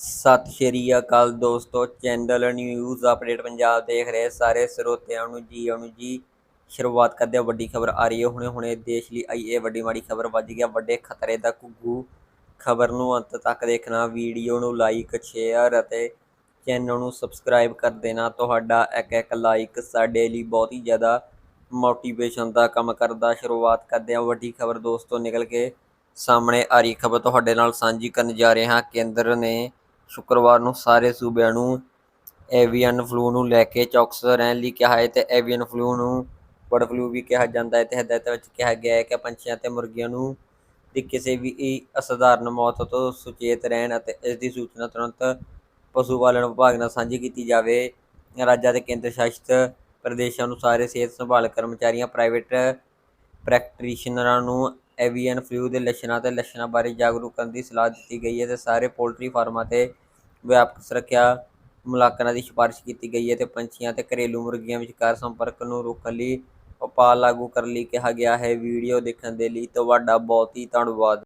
ਸਤਿ ਸ਼੍ਰੀ ਅਕਾਲ ਦੋਸਤੋ, channel news update Punjab ਦੇਖ ਰਹੇ ਸਾਰੇ ਸਰੋਤਿਆਂ ਨੂੰ ਜੀ ਆਇਆਂ ਜੀ। ਸ਼ੁਰੂਆਤ ਕਰਦੇ ਹਾਂ, ਵੱਡੀ ਖਬਰ ਆ ਰਹੀ ਹੈ। ਹੁਣੇ ਹੁਣੇ ਦੇਸ਼ ਲਈ ਆਈ ਇਹ ਵੱਡੀ ਮਾੜੀ ਖਬਰ ਵੱਜ ਗਿਆ ਵੱਡੇ ਖਤਰੇ ਦਾ ਘੁੱਗੂ ਖਬਰ ਨੂੰ ਅੰਤ ਤੱਕ ਦੇਖਣਾ, ਵੀਡੀਓ ਨੂੰ ਲਾਈਕ ਸ਼ੇਅਰ ਅਤੇ ਚੈਨਲ ਨੂੰ ਸਬਸਕ੍ਰਾਈਬ ਕਰ ਦੇਣਾ। ਤੁਹਾਡਾ ਇੱਕ ਇੱਕ ਲਾਈਕ ਸਾਡੇ ਲਈ ਬਹੁਤ ਹੀ ਜ਼ਿਆਦਾ ਮੋਟੀਵੇਸ਼ਨ ਦਾ ਕੰਮ ਕਰਦਾ। ਸ਼ੁਰੂਆਤ ਕਰਦੇ ਹਾਂ, ਵੱਡੀ ਖਬਰ ਦੋਸਤੋ ਨਿਕਲ ਕੇ ਸਾਹਮਣੇ ਆ ਰਹੀ ਖਬਰ। ਤੁਹਾਡੇ ਨਾਲ ਸਾਂਝੀ ਕਰਨ ਜਾ ਰਹੇ ਹਾਂ। ਕੇਂਦਰ ਨੇ ਸ਼ੁੱਕਰਵਾਰ ਨੂੰ ਸਾਰੇ ਸੂਬਿਆਂ ਨੂੰ ਏਵੀਅਨ ਫਲੂ ਨੂੰ ਲੈ ਕੇ ਚੌਕਸ ਰਹਿਣ ਲਈ ਕਿਹਾ ਹੈ ਤੇ ਏਵੀਅਨ ਫਲੂ ਨੂੰ ਬਰਡ ਫਲੂ ਵੀ ਕਿਹਾ ਜਾਂਦਾ ਹੈ ਤੇ ਹਦਾਇਤਾਂ ਵਿੱਚ ਕਿਹਾ ਗਿਆ ਹੈ ਕਿ ਪੰਛੀਆਂ ਤੇ ਮੁਰਗੀਆਂ ਨੂੰ ਦੀ ਕਿਸੇ ਵੀ ਅਸਾਧਾਰਨ ਮੌਤ ਤੋਂ ਸੁਚੇਤ ਰਹਿਣ ਅਤੇ ਇਸ ਦੀ ਸੂਚਨਾ ਤੁਰੰਤ ਪਸ਼ੂ ਪਾਲਣ ਵਿਭਾਗ ਨਾਲ ਸਾਂਝੀ ਕੀਤੀ ਜਾਵੇ। ਰਾਜਾਂ ਤੇ ਕੇਂਦਰ ਸ਼ਾਸਿਤ ਪ੍ਰਦੇਸ਼ਾਂ ਨੂੰ ਸਾਰੇ ਸਿਹਤ ਸੰਭਾਲ ਕਰਮਚਾਰੀਆਂ ਪ੍ਰਾਈਵੇਟ ਪ੍ਰੈਕਟੀਸ਼ਨਰਾਂ ਨੂੰ ਐਵੀਅਨ ਫਲੂ ਦੇ ਲੱਛਣਾਂ ਤੇ ਲੱਛਣਾਂ ਬਾਰੇ ਜਾਗਰੂਕ ਕਰਨ ਦੀ ਸਲਾਹ ਦਿੱਤੀ ਗਈ ਹੈ ਤੇ ਸਾਰੇ ਪੋਲਟਰੀ ਫਾਰਮਾਂ ਤੇ ਵਿਆਪਕ ਸੁਰੱਖਿਆ ਮੁਲਾਂਕਣਾਂ ਦੀ ਸਿਫਾਰਿਸ਼ ਕੀਤੀ ਗਈ ਹੈ ਤੇ ਪੰਛੀਆਂ ਤੇ ਘਰੇਲੂ ਮੁਰਗੀਆਂ ਵਿਚਕਾਰ ਸੰਪਰਕ ਨੂੰ ਰੋਕਣ ਲਈ ਉਪਾਅ ਲਾਗੂ ਕਰਨ ਲਈ ਕਿਹਾ ਗਿਆ ਹੈ। ਵੀਡੀਓ ਦੇਖਣ ਦੇ ਲਈ ਤੁਹਾਡਾ ਬਹੁਤ ਹੀ ਧੰਨਵਾਦ।